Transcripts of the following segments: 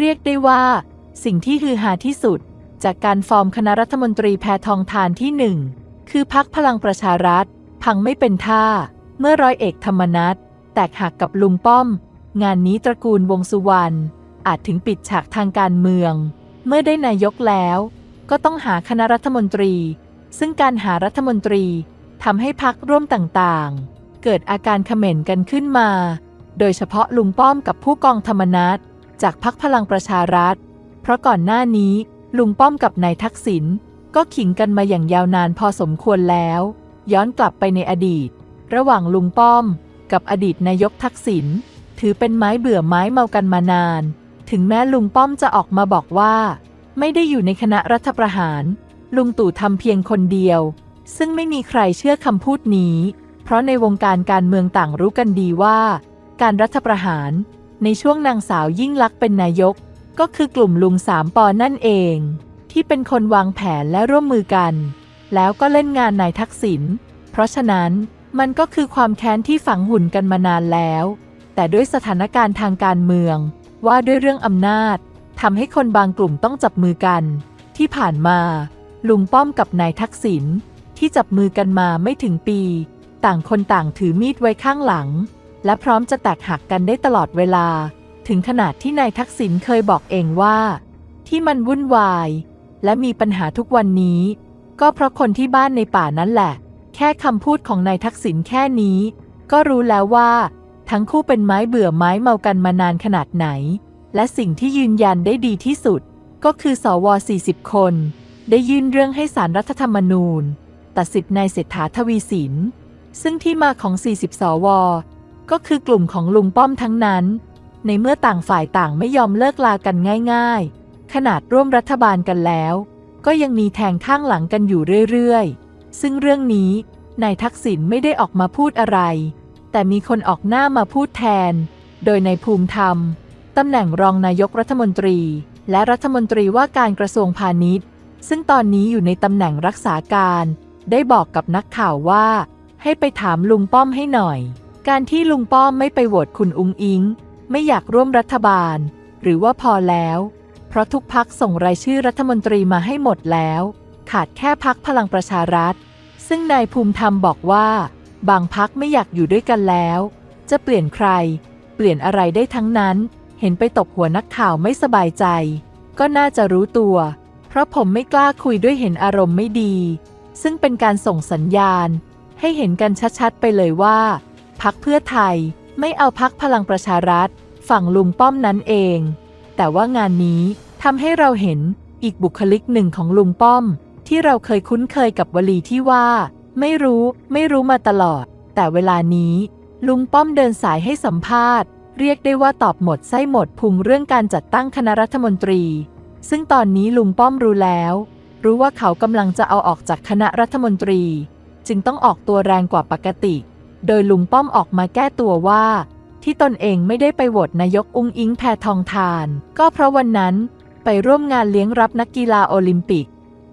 เรียกได้ว่า สิ่งที่ฮือฮาที่สุด จากการฟอร์มคณะรัฐมนตรีแพทองทานที่หนึ่งคือพักพลังประชารัฐ พังไม่เป็นท่า เมื่อร้อยเอกธรรมนัฐแตกหักกับลุงป้อม งานนี้ตระกูลวงสุวรรณอาจถึงปิดฉากทางการเมือง เมื่อได้นายกแล้ว ก็ต้องหาคณะรัฐมนตรี ซึ่งการหารัฐมนตรีทำให้พักร่วมต่างๆ เกิดอาการเขม่นกันขึ้นมา โดยเฉพาะลุงป้อมกับผู้กองธรรมนัฐ จากพักพลังประชารัฐ เพราะก่อนหน้านี้ลุงป้อมกับนายทักษิณก็ขิงกันมาอย่างยาวนานพอสมควรแล้ว ย้อนกลับไปในอดีต ระหว่างลุงป้อม กับอดีตนายกทักษิณถือเป็นไม้เบื่อไม้เมากันมานาน ถึงแม้ลุงป้อมจะออกมาบอกว่า ไม่ได้อยู่ในคณะรัฐประหาร ลุงตู่ทำเพียงคนเดียว ซึ่งไม่มีใครเชื่อคำพูดนี้ เพราะในวงการการเมืองต่างรู้กันดีว่า การรัฐประหาร ในช่วงนางสาวยิ่งลักษณ์เป็นนายก ก็คือกลุ่มลุงสามปอนั่นเอง ที่เป็นคนวางแผนและร่วมมือกัน แล้วก็เล่นงานนายทักษิณเพราะฉะนั้นมันก็คือความแค้นที่ฝังหุ่นกันมานานแล้ว แต่ด้วยสถานการณ์ทางการเมือง ว่าด้วยเรื่องอำนาจทำให้คนบางกลุ่มต้องจับมือกัน ที่ผ่านมา ลุงป้อมกับนายทักษิณที่จับมือกันมาไม่ถึงปี ต่างคนต่างถือมีดไว้ข้างหลัง และพร้อมจะแตกหักกันได้ตลอดเวลา ถึงขนาดที่นายทักษิณเคยบอกเองว่า ที่มันวุ่นวาย และมีปัญหาทุกวันนี้ ก็เพราะคนที่บ้านในป่านั่นแหละ แค่คำพูดของนายทักษิณแค่นี้ ก็รู้แล้วว่า ทั้งคู่เป็นไม้เบื่อไม้เมากันมานานขนาดไหน และสิ่งที่ยืนยันได้ดีที่สุด ก็คือสว 40 คน ได้ยื่นเรื่องให้สารรัฐธรรมนูญตัดสิทธิ์นายเศรษฐาทวีสินซึ่งที่มาของ 40 สว ก็คือกลุ่มของลุงป้อมทั้งนั้น ในเมื่อต่างฝ่ายต่างไม่ยอมเลิกลากันง่าย ๆ ขนาดร่วมรัฐบาลกันแล้ว ก็ยังมีแทงข้างหลังกันอยู่เรื่อยๆ ซึ่งเรื่องนี้นายทักษิณไม่ได้ออกมาพูดอะไร แต่มีคนออกหน้ามาพูดแทน โดยในภูมิธรรมตำแหน่งรองนายกรัฐมนตรี และรัฐมนตรีว่าการกระทรวงพาณิชย์ ซึ่งตอนนี้อยู่ในตำแหน่งรักษาการ ได้บอกกับนักข่าวว่า ให้ไปถามลุงป้อมให้หน่อย การที่ลุงป้อมไม่ไปโหวตคุณอุงอิง ไม่อยากร่วมรัฐบาล หรือว่าพอแล้ว เพราะทุกพักส่งรายชื่อรัฐมนตรีมาให้หมดแล้ว ขาดแค่พักพลังประชารัฐ ซึ่งนายภูมิธรรมบอกว่า บางพักไม่อยากอยู่ด้วยกันแล้ว จะเปลี่ยนใคร เปลี่ยนอะไรได้ทั้งนั้น เห็นไปตบหัวนักข่าวไม่สบายใจ ก็น่าจะรู้ตัว เพราะผมไม่กล้าคุยด้วยเห็นอารมณ์ไม่ดี ซึ่งเป็นการส่งสัญญาณ ให้เห็นกันชัดๆไปเลยว่า พักเพื่อไทย ไม่เอาพักพลังประชารัฐ ฝั่งลุงป้อมนั้นเอง แต่ว่างานนี้ทำให้เราเห็นอีกบุคลิกหนึ่งของลุงป้อม ที่เราเคยคุ้นเคยกับวลีที่ว่า ไม่รู้ไม่รู้มาตลอด แต่เวลานี้ ลุงป้อมเดินสายให้สัมภาษณ์ เรียกได้ว่าตอบหมดไส้หมดพุงเรื่องการจัดตั้งคณะรัฐมนตรี ซึ่งตอนนี้ลุงป้อมรู้แล้ว รู้ว่าเขากำลังจะเอาออกจากคณะรัฐมนตรี จึงต้องออกตัวแรงกว่าปกติ โดยลุงป้อมออกมาแก้ตัวว่า ที่ตนเองไม่ได้ไปโหวตนายกอุ้งอิงแพทองทาน ก็เพราะวันนั้นไปร่วมงานเลี้ยงรับนักกีฬาโอลิมปิก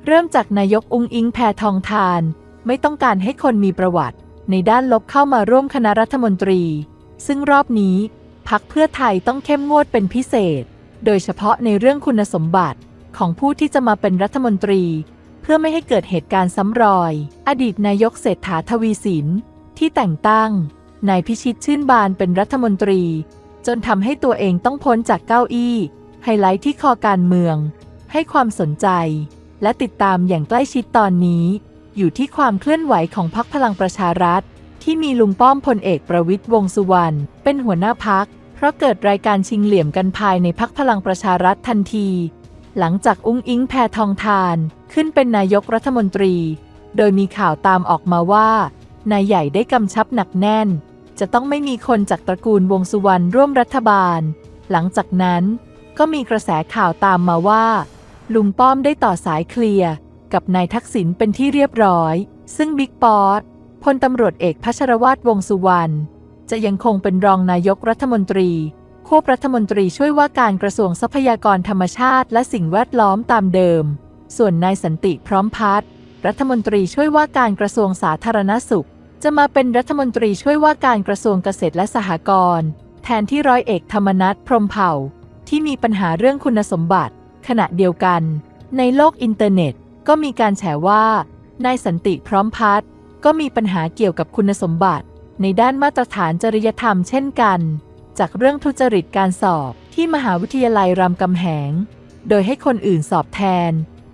เริ่มจากนายกอุ้งอิงแพทองทาน ไม่ต้องการให้คนมีประวัติ ในด้านลบเข้ามาร่วมคณะรัฐมนตรี ซึ่งรอบนี้พักเพื่อไทยต้องเข้มงวดเป็นพิเศษ โดยเฉพาะในเรื่องคุณสมบัติของผู้ที่จะมาเป็นรัฐมนตรี เพื่อไม่ให้เกิดเหตุการณ์ซ้ำรอย อดีตนายกเศรษฐาทวีสิน ที่แต่งตั้งนายพิชิตชื่นบานเป็นรัฐมนตรี จนทำให้ตัวเองต้องพ้นจากเก้าอี้ ไฮไลท์ที่คอการเมือง ให้ความสนใจ และติดตามอย่างใกล้ชิดตอนนี้ อยู่ที่ความเคลื่อนไหวของพรรคพลังประชารัฐ ที่มีลุงป้อมพลเอกประวิตยวงษ์สุวรรณเป็นหัวหน้าพัก เพราะเกิดรายการชิงเหลี่ยมกันภายในพักพลังประชารัฐทันที หลังจากอุ้งอิงแพทองทาน ขึ้นเป็นนายกรัฐมนตรี โดยมีข่าวตามออกมาว่า นายใหญ่ได้กำชับหนักแน่น จะต้องไม่มีคนจากตระกูลวงสุวรรณร่วมรัฐบาล หลังจากนั้นก็มีกระแสข่าวตามมาว่า ลุงป้อมได้ต่อสายเคลียร์กับนายทักษิณเป็นที่เรียบร้อย ซึ่งบิ๊กป๊อสพลตำรวจเอกพัชรวาทวงสุวรรณจะยังคงเป็นรองนายกรัฐมนตรี ควบรัฐมนตรีช่วยว่าการกระทรวงทรัพยากรธรรมชาติและสิ่งแวดล้อมตามเดิม ส่วนนายสันติพร้อมพัฒน์รัฐมนตรีช่วยว่าการกระทรวงสาธารณสุข จะมาเป็นรัฐมนตรีช่วยว่าการกระทรวงเกษตรและสหกรณ์แทนที่ร้อยเอกธรรมนัฐพรหมเผ่า ที่มีปัญหาเรื่องคุณสมบัติ ขณะเดียวกัน ในโลกอินเทอร์เน็ตก็มีการแฉว่านายสันติพร้อมพัฒน์ก็มีปัญหาเกี่ยวกับคุณสมบัติ ในด้านมาตรฐานจริยธรรมเช่นกัน จากเรื่องทุจริตการสอบที่มหาวิทยาลัยรามคำแหง โดยให้คนอื่นสอบแทน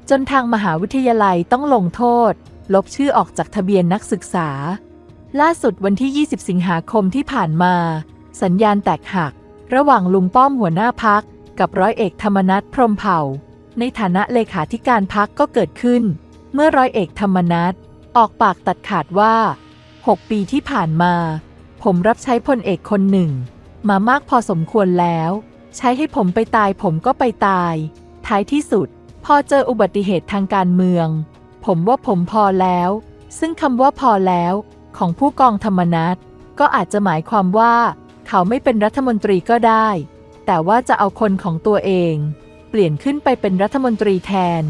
จนทางมหาวิทยาลัยต้องลงโทษ ลบชื่อออกจากทะเบียนนักศึกษา ล่าสุดวันที่ 20 สิงหาคมที่ผ่านมา สัญญาณแตกหัก ระหว่างลุงป้อมหัวหน้าพัก กับร้อยเอกธรรมนัฐพรมเผ่า ในฐานะเลขาธิการพักก็เกิดขึ้น เมื่อร้อยเอกธรรมนัฐออกปากตัดขาดว่า 6 ปีที่ผ่านมา ผมรับใช้พลเอกคนหนึ่ง มามากพอสมควรแล้ว ใช้ให้ผมไปตายผมก็ไปตาย ท้ายที่สุด พอเจออุบัติเหตุทางการเมือง ผมว่าผมพอแล้ว ซึ่งคำว่าพอแล้ว ของผู้กองธรรมนัฐก็อาจจะหมายความว่า เขาไม่เป็นรัฐมนตรีก็ได้ แต่ว่าจะเอาคนของตัวเอง เปลี่ยนขึ้นไปเป็นรัฐมนตรีแทน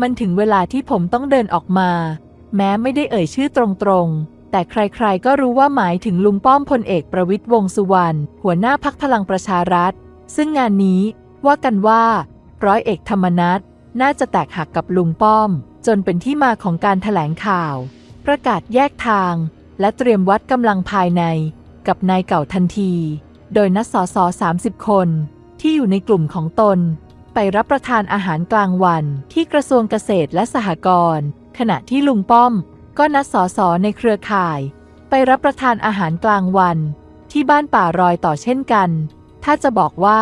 มันถึงเวลาที่ผมต้องเดินออกมา แม้ไม่ได้เอ่ยชื่อตรงๆ แต่ใครๆก็รู้ว่าหมายถึงลุงป้อมพลเอกประวิตยวงษ์สุวรรณหัวหน้าพักพลังประชารัฐ ซึ่งงานนี้ว่ากันว่า ร้อยเอกธรรมนัฐน่าจะแตกหักกับลุงป้อม จนเป็นที่มาของการถแถลงข่าว ประกาศแยกทาง และเตรียมวัดกำลังภายในกับนายเก่าทันที โดยนัดสอสอ30 คน ที่อยู่ในกลุ่มของตน ไปรับประทานอาหารกลางวันที่กระทรวงเกษตรและสหกรณ์ขณะที่ลุงป้อม ก็นัดสอสอในเครือข่าย ไปรับประทานอาหารกลางวัน ที่บ้านป่ารอยต่อเช่นกัน ถ้าจะบอกว่า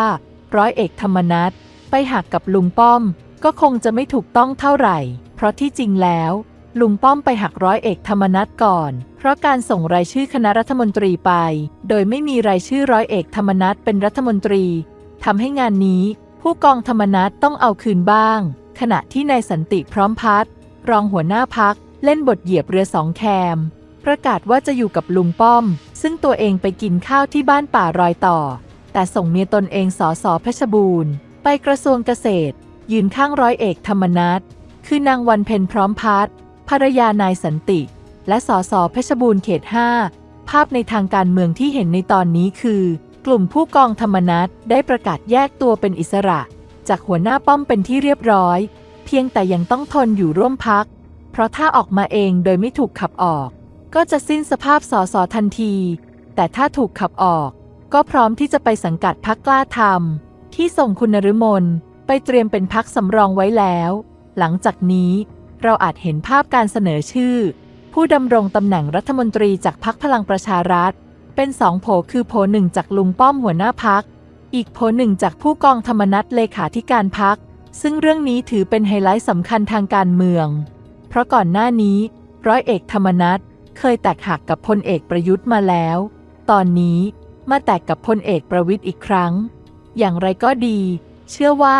ร้อยเอกธรรมนัฐไปหักกับลุงป้อม ก็คงจะไม่ถูกต้องเท่าไหร่ เพราะที่จริงแล้ว ลุงป้อมไปหักร้อยเอกธรรมนัฐก่อน เพราะการส่งรายชื่อคณะรัฐมนตรีไป โดยไม่มีรายชื่อร้อยเอกธรรมนัฐเป็นรัฐมนตรีทำให้งานนี้ ผู้กองธรรมนัฐต้องเอาคืนบ้าง ขณะที่นายสันติพร้อมพัฒน์รองหัวหน้าพักเล่นบทเหยียบเรือสองแคม ประกาศว่าจะอยู่กับลุงป้อม ซึ่งตัวเองไปกินข้าวที่บ้านป่ารอยต่อ แต่ส่งเมียตนเองสอสอเพชรบูรณ์ ไปกระทรวงเกษตร ยืนข้างร้อยเอกธรรมนัฐคือนางวันเพ็ญพร้อมพัฒน์ ภรรยานายสันติ และสอสอเพชรบูรณ์เขต 5 ภาพในทางการเมืองที่เห็นในตอนนี้คือ กลุ่มผู้กองธรรมนัฐได้ประกาศแยกตัวเป็นอิสระ จากหัวหน้าป้อมเป็นที่เรียบร้อย เพียงแต่ยังต้องทนอยู่ร่วมพัก เพราะถ้าออกมาเองโดยไม่ถูกขับออก ก็จะสิ้นสภาพสอสอทันที แต่ถ้าถูกขับออก ก็พร้อมที่จะไปสังกัดพักกล้าทำที่ส่งคุณนฤมลไปเตรียมเป็นพักสำรองไว้แล้ว หลังจากนี้ เราอาจเห็นภาพการเสนอชื่อ ผู้ดำรงตำแหน่งรัฐมนตรีจากพักพลังประชารัฐ เป็นสองโผคือโผหนึ่งจากลุงป้อมหัวหน้าพัก อีกโผหนึ่งจากผู้กองธรรมนัฐเลขาธิการพัก ซึ่งเรื่องนี้ถือเป็นไฮไลท์สำคัญทางการเมือง เพราะก่อนหน้านี้ ร้อยเอกธรรมนัฐเคยแตกหักกับพลเอกประยุทธ์มาแล้ว ตอนนี้มาแตกกับพลเอกประวิทย์อีกครั้ง อย่างไรก็ดี เชื่อว่า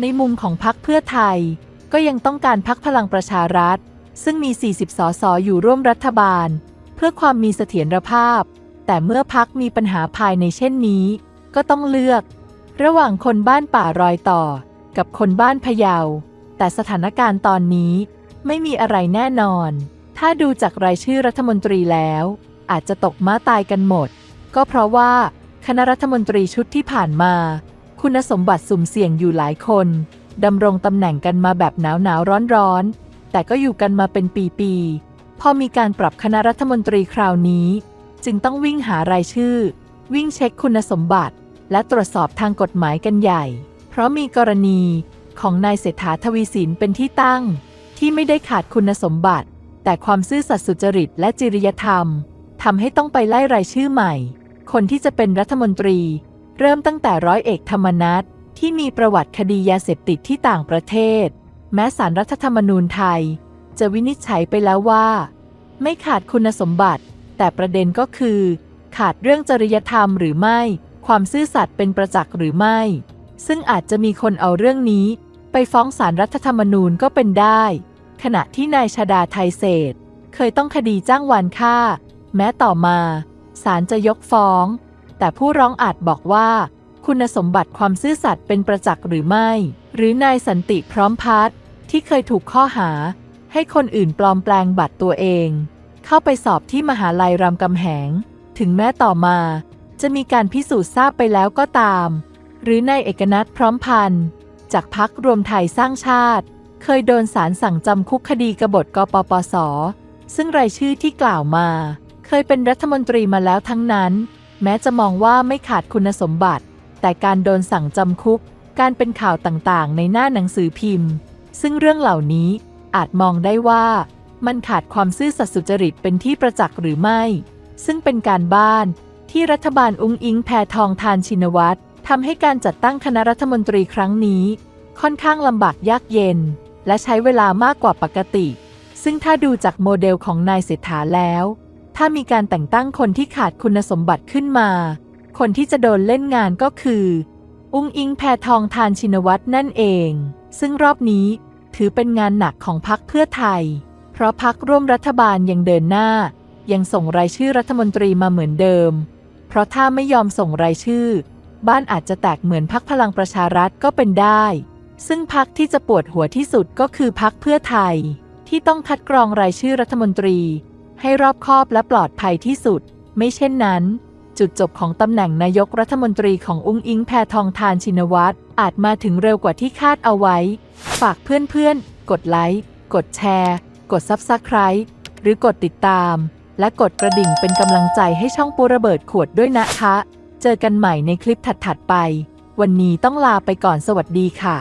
ในมุมของพักเพื่อไทย ก็ยังต้องการพักพลังประชารัฐ ซึ่งมี 40 สสอยู่ร่วมรัฐบาล เพื่อความมีเสถียรภาพ แต่เมื่อพักมีปัญหาภายในเช่นนี้ ก็ต้องเลือก ระหว่างคนบ้านป่ารอยต่อ กับคนบ้านพะเยา แต่สถานการณ์ตอนนี้ไม่มีอะไรแน่นอน ถ้าดูจากรายชื่อรัฐมนตรีแล้ว อาจจะตกม้าตายกันหมด ก็เพราะว่าคณะรัฐมนตรีชุดที่ผ่านมา คุณสมบัติสุ่มเสี่ยงอยู่หลายคน ดำรงตำแหน่งกันมาแบบหนาวหนาวร้อนร้อนแต่ก็อยู่กันมาเป็นปีๆ พอมีการปรับคณะรัฐมนตรีคราวนี้ จึงต้องวิ่งหารายชื่อ วิ่งเช็คคุณสมบัติ และตรวจสอบทางกฎหมายกันใหญ่ เพราะมีกรณีของนายเศรษฐาทวีสินเป็นที่ตั้ง ที่ไม่ได้ขาดคุณสมบัติ แต่ความซื่อสัตย์สุจริตและจริยธรรมทำให้ต้องไปไล่รายชื่อใหม่ คนที่จะเป็นรัฐมนตรี เริ่มตั้งแต่ร้อยเอกธรรมนัฐ ที่มีประวัติคดียาเสพติดที่ต่างประเทศ แม้สารรัฐธรรมนูญไทย จะวินิจฉัยไปแล้วว่า ไม่ขาดคุณสมบัติ แต่ประเด็นก็คือ ขาดเรื่องจริยธรรมหรือไม่ ความซื่อสัตย์เป็นประจักษ์หรือไม่ ซึ่งอาจจะมีคนเอาเรื่องนี้ ไปฟ้องสารรัฐธรรมนูญก็เป็นได้ ขณะที่นายชาดาไทยเศษ เคยต้องคดีจ้างวานฆ่า แม้ต่อมาศาลจะยกฟ้อง แต่ผู้ร้องอาจบอกว่า คุณสมบัติความซื่อสัตย์เป็นประจักษ์หรือไม่ หรือนายสันติพร้อมพัฒน์ที่เคยถูกข้อหา ให้คนอื่นปลอมแปลงบัตรตัวเอง เข้าไปสอบที่มหาลัยรามคำแหง ถึงแม้ต่อมา จะมีการพิสูจน์ทราบไปแล้วก็ตาม หรือนายเอกนัทพร้อมพันธ์จากพักรวมไทยสร้างชาติ เคยโดนศาลสั่งจำคุกคดีกบฏกปปส ซึ่งรายชื่อที่กล่าวมา เคยเป็นรัฐมนตรีมาแล้วทั้งนั้น แม้จะมองว่าไม่ขาดคุณสมบัติ แต่การโดนสั่งจำคุก การเป็นข่าวต่างๆ ในหน้าหนังสือพิมพ์ ซึ่งเรื่องเหล่านี้อาจมองได้ว่า มันขาดความซื่อสัตย์สุจริตเป็นที่ประจักษ์หรือไม่ ซึ่งเป็นการบ้านที่รัฐบาลอุ้งอิงแพทองทานชินวัตรทำให้การจัดตั้งคณะรัฐมนตรีครั้งนี้ ค่อนข้างลำบากยากเย็น และใช้เวลามากกว่าปกติ ซึ่งถ้าดูจากโมเดลของนายเศรษฐาแล้ว ถ้ามีการแต่งตั้งคนที่ขาดคุณสมบัติขึ้นมา คนที่จะโดนเล่นงานก็คือ อุ้งอิงแพทองทานชินวัตรนั่นเอง ซึ่งรอบนี้ถือเป็นงานหนักของพรรคเพื่อไทย เพราะพรรคร่วมรัฐบาลยังเดินหน้า ยังส่งรายชื่อรัฐมนตรีมาเหมือนเดิม เพราะถ้าไม่ยอมส่งรายชื่อ บ้านอาจจะแตกเหมือนพักพลังประชารัฐก็เป็นได้ ซึ่งพักที่จะปวดหัวที่สุดก็คือพักเพื่อไทย ที่ต้องคัดกรองรายชื่อรัฐมนตรี ให้รอบคอบและปลอดภัยที่สุด ไม่เช่นนั้น จุดจบของตำแหน่งนายกรัฐมนตรีของอุ้งอิงแพทองทานชินวัตรอาจมาถึงเร็วกว่าที่คาดเอาไว้ ฝากเพื่อนๆ กดไลค์ กดแชร์ กดซับสไคร b e หรือกดติดตาม และกดกระดิ่งเป็นกำลังใจให้ช่องปูระเบิดขวดด้วยนะคะ เจอกันใหม่ในคลิปถัดๆไป วันนี้ต้องลาไปก่อนสวัสดีค่ะ